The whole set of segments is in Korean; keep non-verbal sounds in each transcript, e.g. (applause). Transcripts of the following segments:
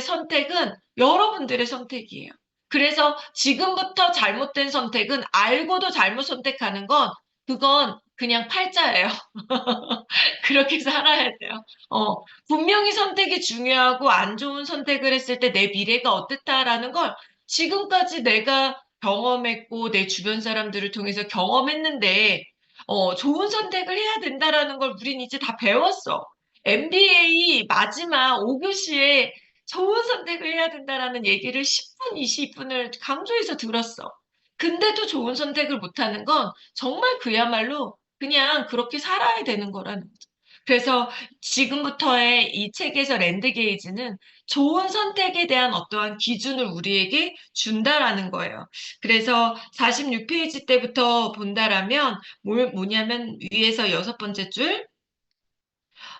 선택은 여러분들의 선택이에요. 그래서 지금부터 잘못된 선택은 알고도 잘못 선택하는 건 그건 그냥 팔자예요. (laughs) 그렇게 살아야 돼요. 어, 분명히 선택이 중요하고 안 좋은 선택을 했을 때 내 미래가 어땠다라는 걸 지금까지 내가 경험했고 내 주변 사람들을 통해서 경험했는데 어, 좋은 선택을 해야 된다라는 걸 우린 이제 다 배웠어. MBA 마지막 5교시에 좋은 선택을 해야 된다라는 얘기를 10분, 20분을 강조해서 들었어. 근데도 좋은 선택을 못하는 건 정말 그야말로 그냥 그렇게 살아야 되는 거라는 거죠. 그래서 지금부터의 이 책에서 랜드 게이지는 좋은 선택에 대한 어떠한 기준을 우리에게 준다라는 거예요. 그래서 46페이지 때부터 본다라면 뭘, 뭐냐면 위에서 여섯 번째 줄,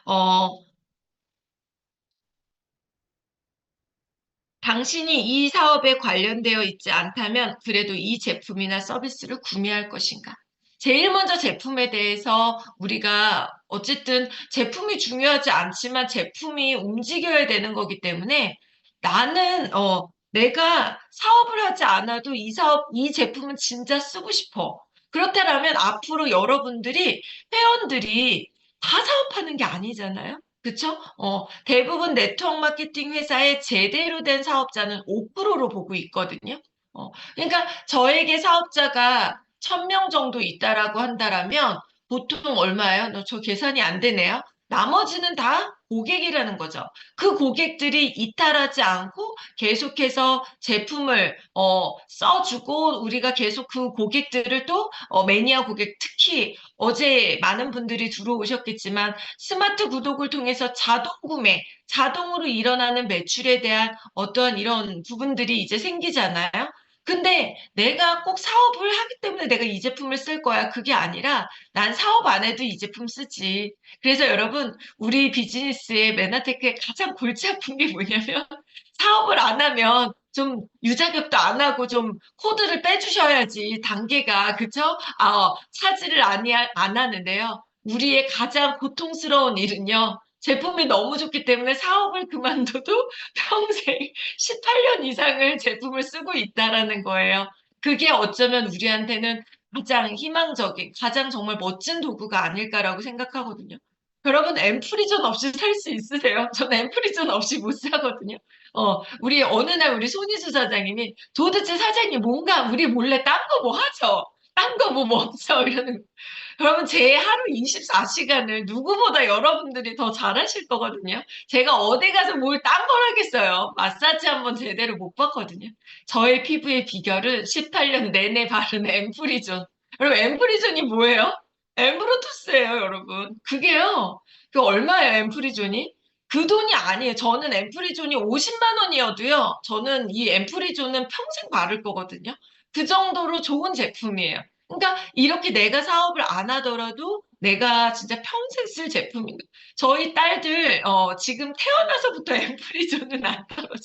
어, 당신이 이 사업에 관련되어 있지 않다면 그래도 이 제품이나 서비스를 구매할 것인가? 제일 먼저 제품에 대해서 우리가 어쨌든 제품이 중요하지 않지만 제품이 움직여야 되는 거기 때문에 나는 어 내가 사업을 하지 않아도 이 사업 이 제품은 진짜 쓰고 싶어. 그렇다면 앞으로 여러분들이 회원들이 다 사업하는 게 아니잖아요. 그쵸? 어, 대부분 네트워크 마케팅 회사의 제대로 된 사업자는 5%로 보고 있거든요. 어, 그러니까 저에게 사업자가 1000명 정도 있다라고 한다라면 보통 얼마예요? 너저 계산이 안 되네요. 나머지는 다 고객이라는 거죠. 그 고객들이 이탈하지 않고 계속해서 제품을 어, 써주고 우리가 계속 그 고객들을 또 어, 매니아 고객 특히 어제 많은 분들이 들어오셨겠지만 스마트 구독을 통해서 자동 구매, 자동으로 일어나는 매출에 대한 어떠한 이런 부분들이 이제 생기잖아요. 근데 내가 꼭 사업을 하기 때문에 내가 이 제품을 쓸 거야. 그게 아니라 난 사업 안 해도 이 제품 쓰지. 그래서 여러분, 우리 비즈니스의 메나테크의 가장 골치 아픈 게 뭐냐면 (laughs) 사업을 안 하면 좀 유자격도 안 하고 좀 코드를 빼주셔야지 단계가 그쵸? 아, 차지를 안, 해- 안 하는데요. 우리의 가장 고통스러운 일은요. 제품이 너무 좋기 때문에 사업을 그만둬도 (laughs) 평생 18년 이상을 제품을 쓰고 있다라는 거예요. 그게 어쩌면 우리한테는 가장 희망적인, 가장 정말 멋진 도구가 아닐까라고 생각하거든요. 여러분, 앰프리존 없이 살 수 있으세요? (laughs) 저는 앰프리존 없이 못 사거든요. 어, 우리 어느 날 우리 손희수 사장님이 도대체 사장님 뭔가 우리 몰래 딴 거 뭐 하죠? 딴 거 뭐 먹죠? (laughs) 이러는 여러분, 제 하루 24시간을 누구보다 여러분들이 더 잘하실 거거든요. 제가 어디 가서 뭘 딴 걸 하겠어요. 마사지 한번 제대로 못 받거든요. 저의 피부의 비결은 18년 내내 바른 앰프리존. 여러분, 앰프리존이 뭐예요? 앰브로투스예요, 여러분. 그게요. 그 얼마예요, 앰프리존이? 그 돈이 아니에요. 저는 앰프리존이 50만 원이어도요. 저는 이 앰프리존은 평생 바를 거거든요. 그 정도로 좋은 제품이에요. 그러니까 이렇게 내가 사업을 안 하더라도 내가 진짜 평생 쓸 제품인가. 저희 딸들 어, 지금 태어나서부터 (laughs) 앰프리존은 안 떨어져.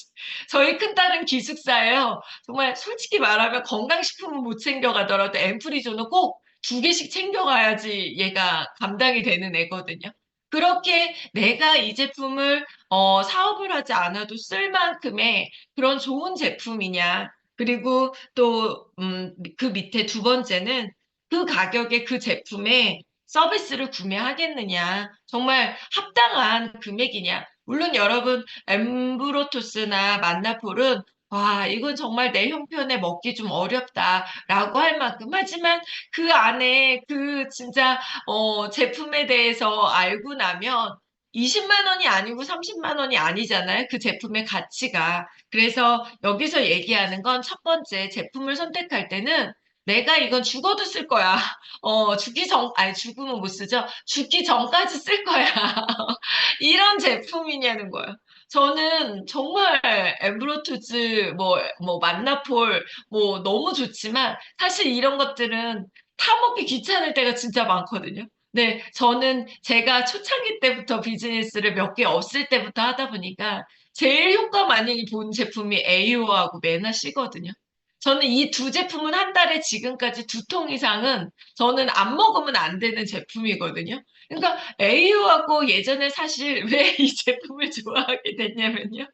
저희 큰 딸은 기숙사예요. 정말 솔직히 말하면 건강식품은 못 챙겨가더라도 앰프리존은 꼭 두 개씩 챙겨가야지 얘가 감당이 되는 애거든요. 그렇게 내가 이 제품을 어, 사업을 하지 않아도 쓸 만큼의 그런 좋은 제품이냐. 그리고 또, 음, 그 밑에 두 번째는 그 가격에 그 제품에 서비스를 구매하겠느냐. 정말 합당한 금액이냐. 물론 여러분, 엠브로토스나 만나폴은 와, 이건 정말 내 형편에 먹기 좀 어렵다라고 할 만큼. 하지만 그 안에 그 진짜, 어, 제품에 대해서 알고 나면 20만 원이 아니고 30만 원이 아니잖아요. 그 제품의 가치가. 그래서 여기서 얘기하는 건 첫 번째 제품을 선택할 때는 내가 이건 죽어도 쓸 거야. (laughs) 어, 죽기 전, 아니, 죽으면 못 쓰죠. 죽기 전까지 쓸 거야. (laughs) 이런 제품이냐는 거예요. 저는 정말 엠브로투즈, 뭐, 뭐, 만나폴, 뭐, 너무 좋지만, 사실 이런 것들은 타먹기 귀찮을 때가 진짜 많거든요. 네, 저는 제가 초창기 때부터 비즈니스를 몇 개 없을 때부터 하다 보니까, 제일 효과 많이 본 제품이 에이오하고 메나 씨거든요. 저는 이 두 제품은 한 달에 지금까지 두 통 이상은 저는 안 먹으면 안 되는 제품이거든요. 그러니까 AU하고 예전에 사실 (laughs) 왜 이 제품을 좋아하게 됐냐면요.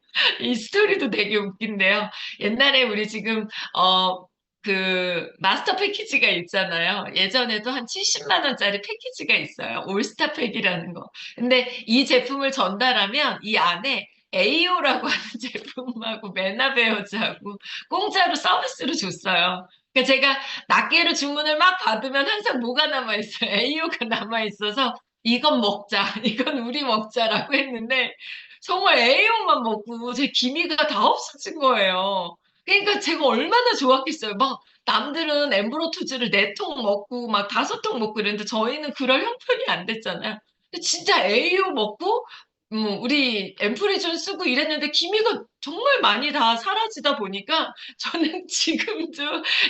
이 스토리도 되게 웃긴데요. 옛날에 우리 지금 어, 그 마스터 패키지가 있잖아요. 예전에도 한 70만 원짜리 패키지가 있어요. 올스타 팩이라는 거. 근데 이 제품을 전달하면 이 안에 AO라고 (laughs) 하는 제품하고 메나베어즈하고 공짜로 서비스로 줬어요. 그러니까 제가 낱개로 주문을 막 받으면 항상 뭐가 남아있어요? AO가 남아있어서 이건 먹자, (laughs) 이건 우리 먹자라고 했는데 정말 AO만 먹고 제 기미가 다 없어진 거예요. 그러니까 제가 얼마나 좋았겠어요. 막 남들은 엠브로투즈를 네 통 먹고 막 다섯 통 먹고 이랬는데 저희는 그럴 형편이 안 됐잖아요. 진짜 AO 먹고 음, 우리 앰프리존 쓰고 이랬는데 기미가 정말 많이 다 사라지다 보니까 (laughs) 저는 지금도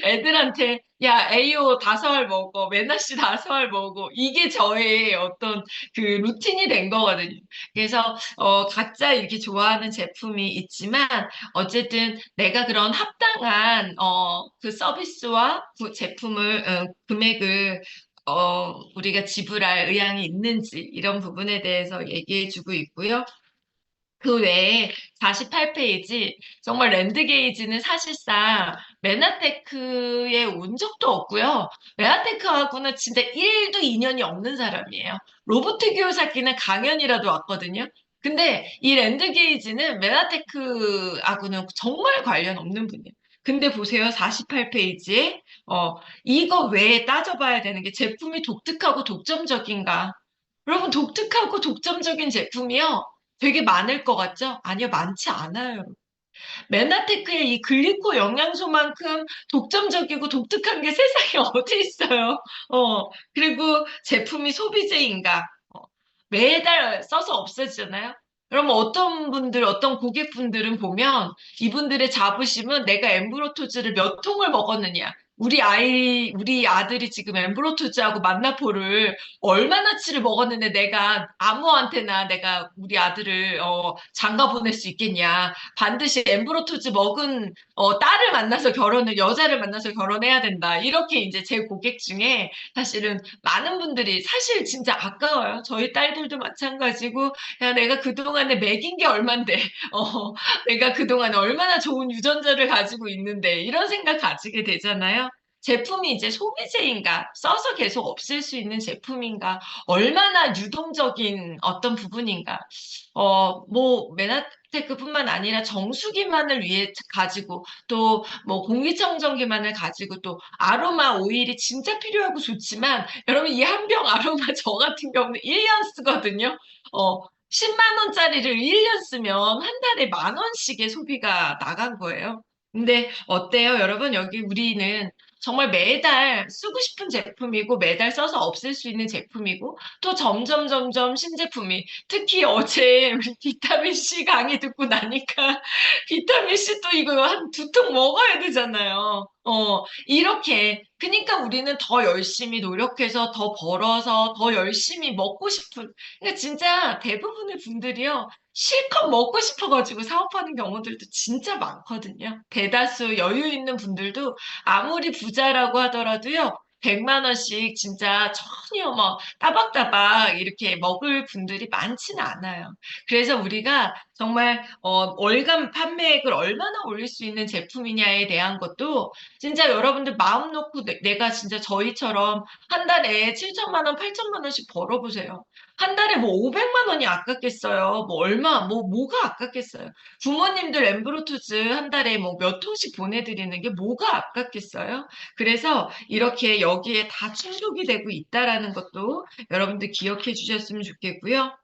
애들한테 야 에이오 다섯 알 먹어 메나씨 다섯 알 먹어 이게 저의 어떤 그 루틴이 된 거거든요. 그래서 어, 각자 이렇게 좋아하는 제품이 있지만 어쨌든 내가 그런 합당한 어, 그 서비스와 그 제품을 어, 금액을 어, 우리가 지불할 의향이 있는지 이런 부분에 대해서 얘기해 주고 있고요. 그 외에 48페이지 정말 랜드게이지는 사실상 메나테크에 온 적도 없고요. 메나테크하고는 진짜 1도 인연이 없는 사람이에요. 로보트 기요사키는 강연이라도 왔거든요. 근데 이 랜드게이지는 메나테크하고는 정말 관련 없는 분이에요. 근데 보세요. 48페이지에 어, 이거 외에 따져봐야 되는 게 제품이 독특하고 독점적인가? 여러분, 독특하고 독점적인 제품이요. 되게 많을 것 같죠? 아니요, 많지 않아요. 메나테크의 이 글리코 영양소만큼 독점적이고 독특한 게 (laughs) 세상에 어디 있어요? 어, 그리고 제품이 소비재인가? 어, 매달 써서 없어지잖아요? 그러면 어떤 분들, 어떤 고객분들은 보면 이분들의 자부심은 내가 엠브로토즈를 몇 통을 먹었느냐. 우리 아이, 우리 아들이 지금 엠브로토즈하고 만나포를 얼마나치를 먹었는데 내가 아무한테나 내가 우리 아들을 어, 장가 보낼 수 있겠냐. 반드시 엠브로토즈 먹은 어, 딸을 만나서 결혼을, 여자를 만나서 결혼해야 된다. 이렇게 이제 제 고객 중에 사실은 많은 분들이 사실 진짜 아까워요. 저희 딸들도 마찬가지고, 야, 내가 그동안에 먹인 게 얼만데, 어, 내가 그동안에 얼마나 좋은 유전자를 가지고 있는데, 이런 생각 가지게 되잖아요. 제품이 이제 소비재인가, 써서 계속 없앨 수 있는 제품인가, 얼마나 유동적인 어떤 부분인가, 어, 뭐, 메나테크뿐만 아니라 정수기만을 위해 가지고, 또, 뭐, 공기청정기만을 가지고, 또, 아로마 오일이 진짜 필요하고 좋지만, 여러분, 이 한 병 아로마 (laughs) 저 같은 경우는 1년 쓰거든요. 어, 10만 원짜리를 1년 쓰면 한 달에 만 원씩의 소비가 나간 거예요. 근데 어때요, 여러분? 여기 우리는 정말 매달 쓰고 싶은 제품이고 매달 써서 없앨 수 있는 제품이고 또 점점 점점 신제품이 특히 어제 (laughs) 비타민 C 강의 듣고 나니까 (laughs) 비타민 C 또 이거 한 두 통 먹어야 되잖아요. 어, 이렇게 그러니까 우리는 더 열심히 노력해서 더 벌어서 더 열심히 먹고 싶은 그러니까 진짜 대부분의 분들이요. 실컷 먹고 싶어가지고 사업하는 경우들도 진짜 많거든요. 대다수 여유 있는 분들도 아무리 부자라고 하더라도요. 100만 원씩 진짜 전혀 뭐 따박따박 이렇게 먹을 분들이 많지는 않아요. 그래서 우리가 정말 어, 월간 판매액을 얼마나 올릴 수 있는 제품이냐에 대한 것도 진짜 여러분들 마음 놓고 내, 가 진짜 저희처럼 한 달에 7천만 원, 8천만 원씩 벌어보세요. 한 달에 뭐 500만 원이 아깝겠어요. 뭐 얼마, 뭐 뭐가 아깝겠어요. 부모님들 엠브로투즈 한 달에 뭐 몇 통씩 보내드리는 게 뭐가 아깝겠어요. 그래서 이렇게 여기에 다 충족이 되고 있다라는 것도 여러분들 기억해 주셨으면 좋겠고요.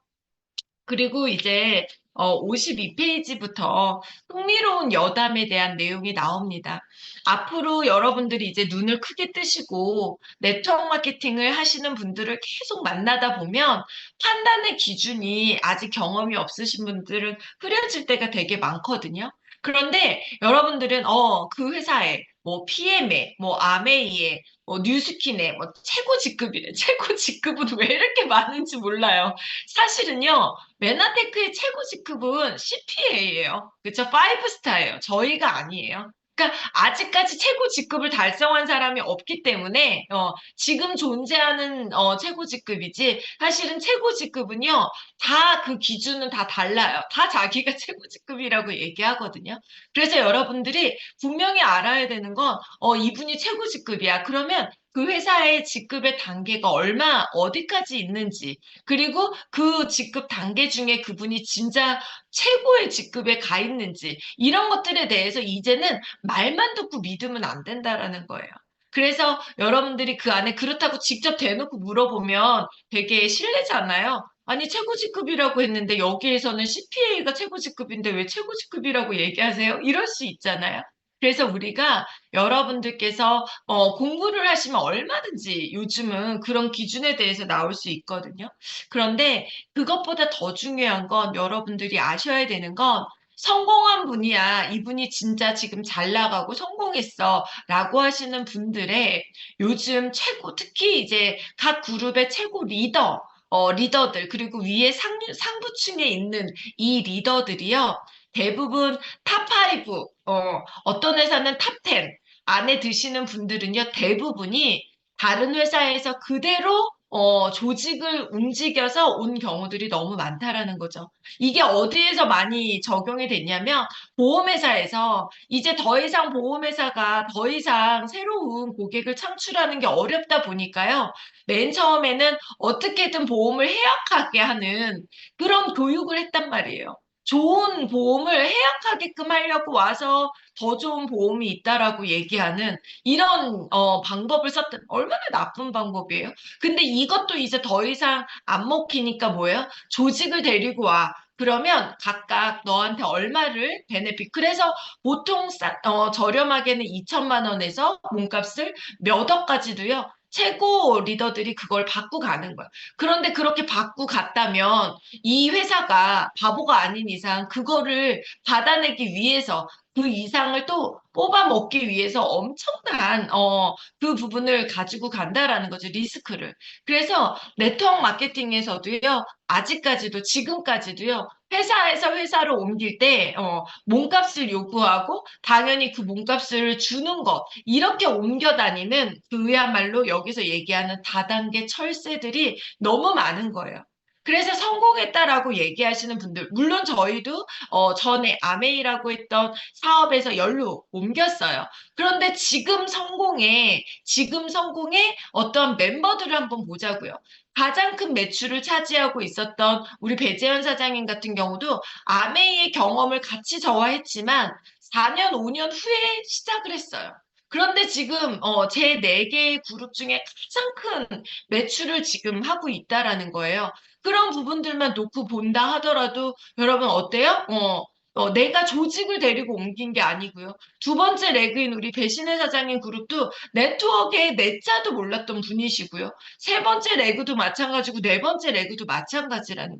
그리고 이제 어, 52페이지부터 흥미로운 여담에 대한 내용이 나옵니다. 앞으로 여러분들이 이제 눈을 크게 뜨시고 네트워크 마케팅을 하시는 분들을 계속 만나다 보면 판단의 기준이 아직 경험이 없으신 분들은 흐려질 때가 되게 많거든요. 그런데 여러분들은 어, 그 회사에 뭐 PM에, 뭐 아메이에, 뭐 뉴스킨에 뭐 최고 직급이래. (laughs) 최고 직급은 왜 이렇게 많은지 몰라요. 사실은요. 메나테크의 최고 직급은 CPA예요. 그쵸? 5스타예요. 저희가 아니에요. 그러니까 아직까지 최고 직급을 달성한 사람이 없기 때문에 어, 지금 존재하는 어, 최고 직급이지 사실은 최고 직급은요 다 그 기준은 다 달라요. 다 자기가 (laughs) 최고 직급이라고 얘기하거든요. 그래서 여러분들이 분명히 알아야 되는 건 어, 이분이 최고 직급이야. 그러면 그 회사의 직급의 단계가 얼마 어디까지 있는지 그리고 그 직급 단계 중에 그분이 진짜 최고의 직급에 가 있는지 이런 것들에 대해서 이제는 말만 듣고 믿으면 안 된다라는 거예요. 그래서 여러분들이 그 안에 그렇다고 직접 대놓고 물어보면 되게 실례잖아요. 아니, 최고 직급이라고 했는데 여기에서는 CPA가 최고 직급인데 왜 최고 직급이라고 얘기하세요? 이럴 수 있잖아요. 그래서 우리가 여러분들께서 어, 공부를 하시면 얼마든지 요즘은 그런 기준에 대해서 나올 수 있거든요. 그런데 그것보다 더 중요한 건 여러분들이 아셔야 되는 건 성공한 분이야. 이분이 진짜 지금 잘 나가고 성공했어. 라고 하시는 분들의 요즘 최고, 특히 이제 각 그룹의 최고 리더, 어, 리더들, 그리고 위에 상, 상부층에 있는 이 리더들이요. 대부분 탑5, 어, 어떤 회사는 탑10 안에 드시는 분들은요, 대부분이 다른 회사에서 그대로 어, 조직을 움직여서 온 경우들이 너무 많다라는 거죠. 이게 어디에서 많이 적용이 됐냐면 보험회사에서 이제 더 이상 보험회사가 더 이상 새로운 고객을 창출하는 게 어렵다 보니까요. 맨 처음에는 어떻게든 보험을 해약하게 하는 그런 교육을 했단 말이에요. 좋은 보험을 해약하게끔 하려고 와서 더 좋은 보험이 있다라고 얘기하는 이런 어, 방법을 썼던 얼마나 나쁜 방법이에요. 근데 이것도 이제 더 이상 안 먹히니까 뭐예요? 조직을 데리고 와. 그러면 각각 너한테 얼마를 베네핏. 그래서 보통 싸, 어, 저렴하게는 2천만 원에서 몸값을 몇 억까지도요. 최고 리더들이 그걸 받고 가는 거야. 그런데 그렇게 받고 갔다면 이 회사가 바보가 아닌 이상 그거를 받아내기 위해서 그 이상을 또 뽑아 먹기 위해서 엄청난 어, 그 부분을 가지고 간다라는 거죠. 리스크를. 그래서 네트워크 마케팅에서도요. 아직까지도 지금까지도요. 회사에서 회사로 옮길 때 어, 몸값을 요구하고 당연히 그 몸값을 주는 것 이렇게 옮겨 다니는 그야말로 여기서 얘기하는 다단계 철새들이 너무 많은 거예요. 그래서 성공했다라고 얘기하시는 분들, 물론 저희도 어, 전에 아메이라고 했던 사업에서 열로 옮겼어요. 그런데 지금 성공에, 지금 성공에 어떤 멤버들을 한번 보자고요. 가장 큰 매출을 차지하고 있었던 우리 배재현 사장님 같은 경우도 아메이의 경험을 같이 저와 했지만 4년, 5년 후에 시작을 했어요. 그런데 지금 어, 제네 개의 그룹 중에 가장 큰 매출을 지금 하고 있다라는 거예요. 그런 부분들만 놓고 본다 하더라도 여러분 어때요? 어, 어, 내가 조직을 데리고 옮긴 게 아니고요. 두 번째 레그인 우리 배신혜 사장님 그룹도 네트워크의 내자도 몰랐던 분이시고요. 세 번째 레그도 마찬가지고 네 번째 레그도 마찬가지라는.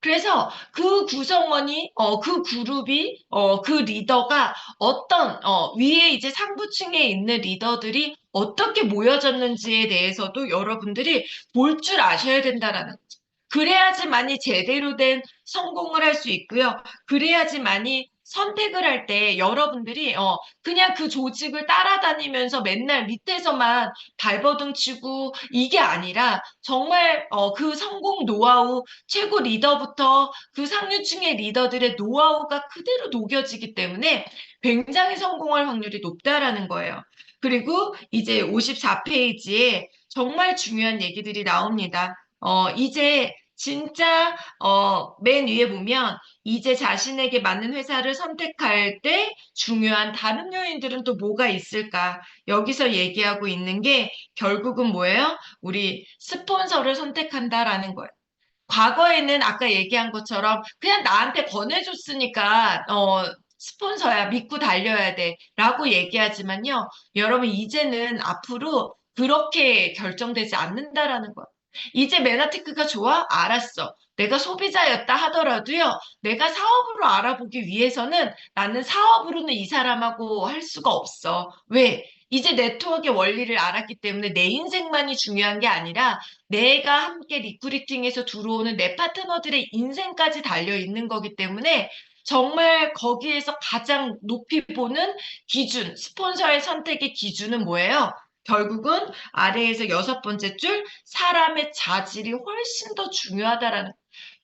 그래서 그 구성원이 어, 그 그룹이 어, 그 리더가 어떤 어, 위에 이제 상부층에 있는 리더들이 어떻게 모여졌는지에 대해서도 여러분들이 볼 줄 아셔야 된다라는 거죠. 그래야지만이 제대로 된 성공을 할 수 있고요. 그래야지만이 선택을 할 때 여러분들이 어 그냥 그 조직을 따라다니면서 맨날 밑에서만 발버둥 치고 이게 아니라 정말 어 그 성공 노하우 최고 리더부터 그 상류층의 리더들의 노하우가 그대로 녹여지기 때문에 굉장히 성공할 확률이 높다라는 거예요. 그리고 이제 54페이지에 정말 중요한 얘기들이 나옵니다. 어 이제 진짜 어, 맨 위에 보면 이제 자신에게 맞는 회사를 선택할 때 중요한 다른 요인들은 또 뭐가 있을까? 여기서 얘기하고 있는 게 결국은 뭐예요? 우리 스폰서를 선택한다라는 거예요. 과거에는 아까 얘기한 것처럼 그냥 나한테 권해줬으니까 어, 스폰서야 믿고 달려야 돼 라고 얘기하지만요. 여러분 이제는 앞으로 그렇게 결정되지 않는다라는 거예요. 이제 메나테크가 좋아? 알았어. 내가 소비자였다 하더라도요, 내가 사업으로 알아보기 위해서는 나는 사업으로는 이 사람하고 할 수가 없어. 왜? 이제 네트워크의 원리를 알았기 때문에 내 인생만이 중요한 게 아니라 내가 함께 리크루팅에서 들어오는 내 파트너들의 인생까지 달려 있는 거기 때문에 정말 거기에서 가장 높이 보는 기준, 스폰서의 선택의 기준은 뭐예요? 결국은 아래에서 여섯 번째 줄 사람의 자질이 훨씬 더 중요하다라는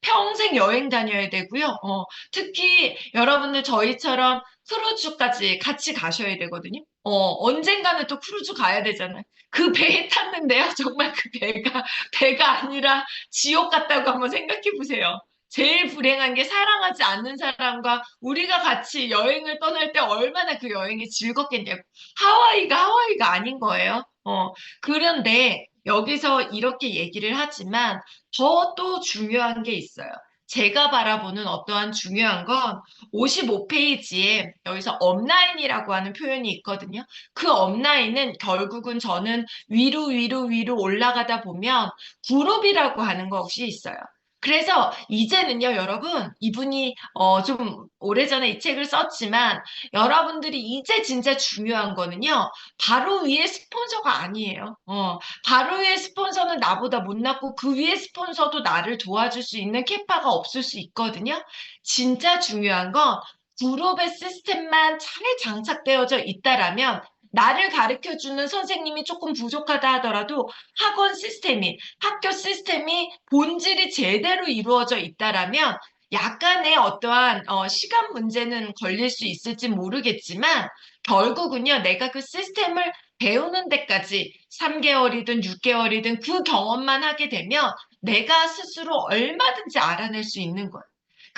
평생 여행 다녀야 되고요. 어, 특히 여러분들 저희처럼 크루즈까지 같이 가셔야 되거든요. 어, 언젠가는 또 크루즈 가야 되잖아요. 그 배에 탔는데요. (laughs) 정말 그 배가 배가 아니라 지옥 같다고 한번 생각해 보세요. 제일 불행한 게 사랑하지 않는 사람과 우리가 같이 여행을 떠날 때 얼마나 그 여행이 즐겁겠냐고. 하와이가 하와이가 아닌 거예요. 어, 그런데 여기서 이렇게 얘기를 하지만 더 또 중요한 게 있어요. 제가 바라보는 어떠한 중요한 건 55페이지에 여기서 업라인이라고 하는 표현이 있거든요. 그 업라인은 결국은 저는 위로 위로 위로 올라가다 보면 그룹이라고 하는 것이 있어요. 그래서 이제는요, 여러분, 이분이 어, 좀 오래전에 이 책을 썼지만 여러분들이 이제 진짜 중요한 거는요, 바로 위에 스폰서가 아니에요. 어, 바로 위에 스폰서는 나보다 못났고 그 위에 스폰서도 나를 도와줄 수 있는 캐파가 없을 수 있거든요. 진짜 중요한 건 그룹의 시스템만 잘 장착되어져 있다라면 나를 가르쳐 주는 선생님이 조금 부족하다 하더라도 학원 시스템이, 학교 시스템이 본질이 제대로 이루어져 있다라면 약간의 어떠한 어, 시간 문제는 걸릴 수 있을지 모르겠지만 결국은요, 내가 그 시스템을 배우는 데까지 3개월이든 6개월이든 그 경험만 하게 되면 내가 스스로 얼마든지 알아낼 수 있는 거예요.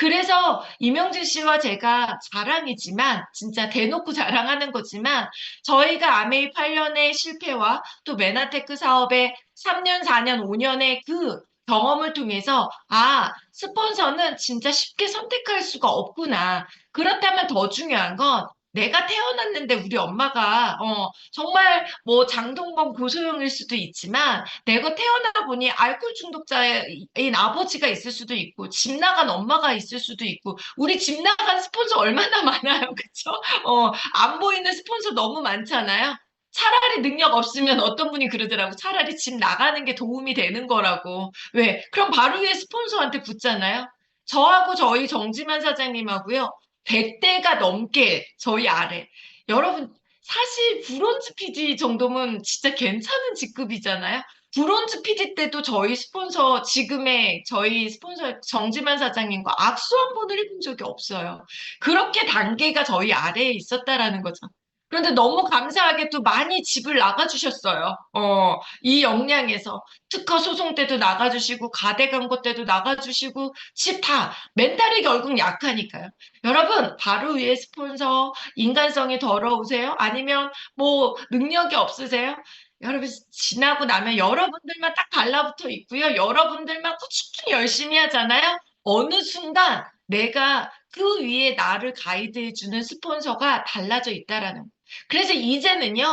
그래서 이명진 씨와 제가 자랑이지만 진짜 대놓고 (laughs) 자랑하는 거지만 저희가 아메이 8년의 실패와 또 메나테크 사업의 3년, 4년, 5년의 그 경험을 통해서 아, 스폰서는 진짜 쉽게 선택할 수가 없구나. 그렇다면 더 중요한 건 내가 태어났는데 우리 엄마가 어, 정말 뭐 장동건 고소영일 수도 있지만 내가 태어나 보니 알코올 중독자인 아버지가 있을 수도 있고 집 나간 엄마가 있을 수도 있고 우리 집 나간 스폰서 얼마나 (laughs) 많아요. 그쵸? 어, 안 보이는 스폰서 너무 많잖아요. 차라리 능력 없으면 어떤 분이 그러더라고. 차라리 집 나가는 게 도움이 되는 거라고. 왜? 그럼 바로 위에 스폰서한테 붙잖아요. 저하고 저희 정지만 사장님하고요 100대가 넘게 저희 아래. 여러분, 사실 브론즈 PD 정도면 진짜 괜찮은 직급이잖아요. 브론즈 PD 때도 저희 스폰서, 지금의 저희 스폰서 정지만 사장님과 악수 한 번을 해본 적이 없어요. 그렇게 단계가 저희 아래에 있었다라는 거죠. 그런데 너무 감사하게 또 많이 집을 나가주셨어요. 어, 이 역량에서. 특허 소송 때도 나가주시고, 가대 광고 때도 나가주시고, 집 다, 멘탈이 결국 약하니까요. 여러분, 바로 위에 스폰서, 인간성이 더러우세요? 아니면 뭐, 능력이 없으세요? 여러분, 지나고 나면 여러분들만 딱 달라붙어 있고요. 여러분들만 꾸준히 열심히 하잖아요. 어느 순간 내가 그 위에 나를 가이드해주는 스폰서가 달라져 있다라는. 그래서 이제는요,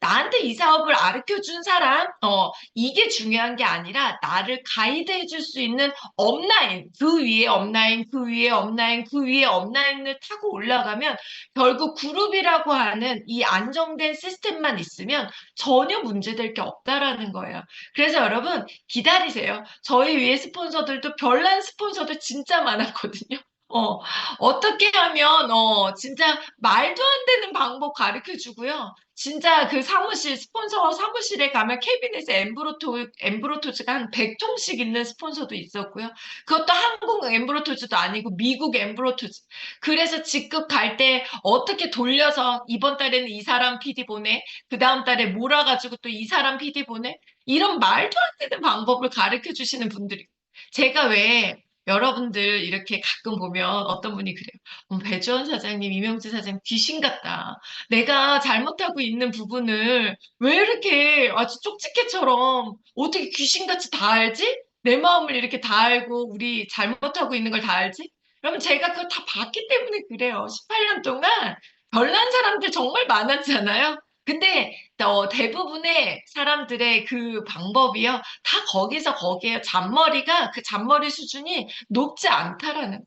나한테 이 사업을 가르쳐 준 사람, 어, 이게 중요한 게 아니라 나를 가이드해 줄 수 있는 업라인, 그 위에 업라인, 그 위에 업라인, 그 위에 업라인을 타고 올라가면 결국 그룹이라고 하는 이 안정된 시스템만 있으면 전혀 문제될 게 없다라는 거예요. 그래서 여러분, 기다리세요. 저희 위에 스폰서들도 별난 스폰서들 진짜 많았거든요. 어, 어떻게 하면, 어, 진짜 말도 안 되는 방법 가르쳐 주고요. 진짜 그 사무실, 스폰서 사무실에 가면 캐비넷에 엠브로토, 엠브로토즈가 한 100통씩 있는 스폰서도 있었고요. 그것도 한국 엠브로토즈도 아니고 미국 엠브로토즈. 그래서 직급 갈 때 어떻게 돌려서 이번 달에는 이 사람 PD 보내, 그 다음 달에 몰아가지고 또 이 사람 PD 보내, 이런 말도 안 되는 방법을 가르쳐 주시는 분들이. 제가 왜 여러분들 이렇게 가끔 보면 어떤 분이 그래요. 어, 배주원 사장님, 이명재 사장님 귀신 같다. 내가 잘못하고 있는 부분을 왜 이렇게 아주 쪽집게처럼 어떻게 귀신같이 다 알지? 내 마음을 이렇게 다 알고 우리 잘못하고 있는 걸 다 알지? 그러면 제가 그걸 다 봤기 때문에 그래요. 18년 동안 별난 사람들 정말 많았잖아요. 근데 어, 대부분의 사람들의 그 방법이요. 다 거기서 거기에요. 잔머리가 그 잔머리 수준이 높지 않다라는 거예요.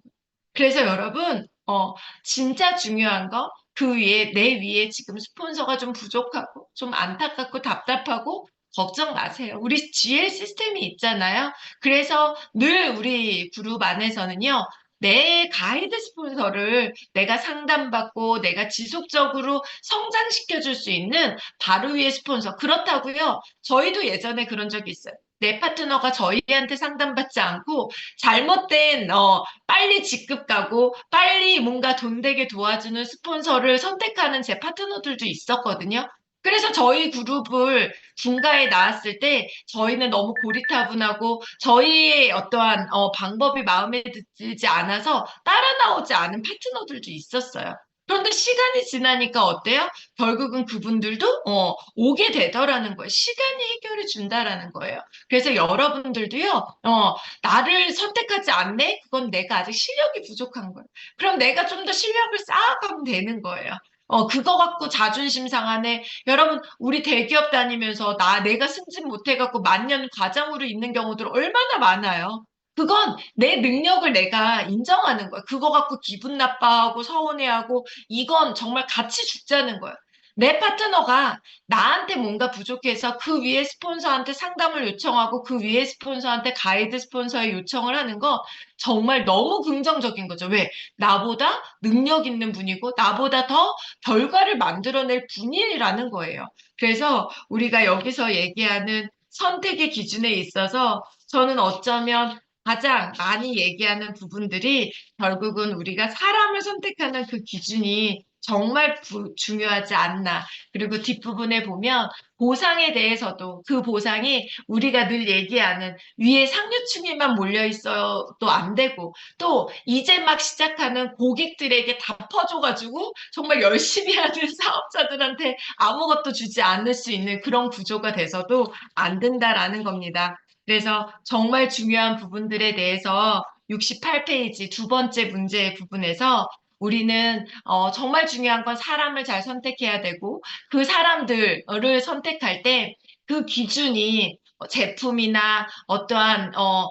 그래서 여러분, 어, 진짜 중요한 거, 그 위에, 내 위에 지금 스폰서가 좀 부족하고, 좀 안타깝고 답답하고, 걱정 마세요. 우리 GL 시스템이 있잖아요. 그래서 늘 우리 그룹 안에서는요, 내 가이드 스폰서를 내가 상담받고 내가 지속적으로 성장시켜 줄 수 있는 바로 위의 스폰서. 그렇다고요. 저희도 예전에 그런 적이 있어요. 내 파트너가 저희한테 상담받지 않고 잘못된 어 빨리 직급 가고 빨리 뭔가 돈 되게 도와주는 스폰서를 선택하는 제 파트너들도 있었거든요. 그래서 저희 그룹을 중가에 나왔을 때 저희는 너무 고리타분하고 저희의 어떠한 어, 방법이 마음에 들지 않아서 따라 나오지 않은 파트너들도 있었어요. 그런데 시간이 지나니까 어때요? 결국은 그분들도 어, 오게 되더라는 거예요. 시간이 해결해 준다라는 거예요. 그래서 여러분들도요, 어, 나를 선택하지 않네? 그건 내가 아직 실력이 부족한 거예요. 그럼 내가 좀 더 실력을 쌓아가면 되는 거예요. 어, 그거 갖고 자존심 상하네. 여러분, 우리 대기업 다니면서 나, 내가 승진 못해갖고 만년 과장으로 있는 경우들 얼마나 많아요. 그건 내 능력을 내가 인정하는 거야. 그거 갖고 기분 나빠하고 서운해하고 이건 정말 같이 죽자는 거야. 내 파트너가 나한테 뭔가 부족해서 그 위에 스폰서한테 상담을 요청하고 그 위에 스폰서한테 가이드 스폰서에 요청을 하는 거 정말 너무 긍정적인 거죠. 왜? 나보다 능력 있는 분이고 나보다 더 결과를 만들어낼 분이라는 거예요. 그래서 우리가 여기서 얘기하는 선택의 기준에 있어서 저는 어쩌면 가장 많이 얘기하는 부분들이 결국은 우리가 사람을 선택하는 그 기준이 정말 부- 중요하지 않나. 그리고 뒷부분에 보면 보상에 대해서도 그 보상이 우리가 늘 얘기하는 위에 상류층에만 몰려 있어도 안 되고 또 이제 막 시작하는 고객들에게 다 퍼줘가지고 정말 열심히 하는 사업자들한테 아무것도 주지 않을 수 있는 그런 구조가 돼서도 안 된다라는 겁니다. 그래서 정말 중요한 부분들에 대해서 68페이지 두 번째 문제 부분에서 우리는 어, 정말 중요한 건 사람을 잘 선택해야 되고 그 사람들을 선택할 때 그 기준이 어, 제품이나 어떠한 어,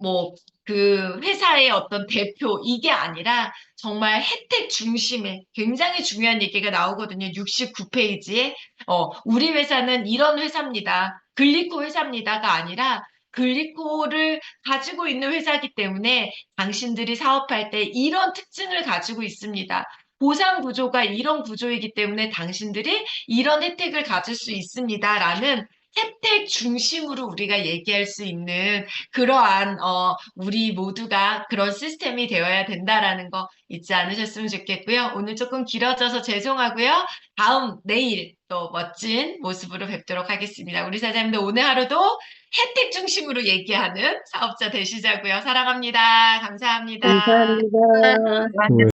뭐 그 회사의 어떤 대표 이게 아니라 정말 혜택 중심의 굉장히 중요한 얘기가 나오거든요. 69페이지에 어, 우리 회사는 이런 회사입니다. 글리코 회사입니다가 아니라 글리코를 가지고 있는 회사이기 때문에 당신들이 사업할 때 이런 특징을 가지고 있습니다. 보상 구조가 이런 구조이기 때문에 당신들이 이런 혜택을 가질 수 있습니다. 라는 혜택 중심으로 우리가 얘기할 수 있는 그러한 어, 우리 모두가 그런 시스템이 되어야 된다라는 거 잊지 않으셨으면 좋겠고요. 오늘 조금 길어져서 죄송하고요. 다음 내일 또 멋진 모습으로 뵙도록 하겠습니다. 우리 사장님들 오늘 하루도 혜택 중심으로 얘기하는 사업자 되시자고요. 사랑합니다. 감사합니다. 감사합니다.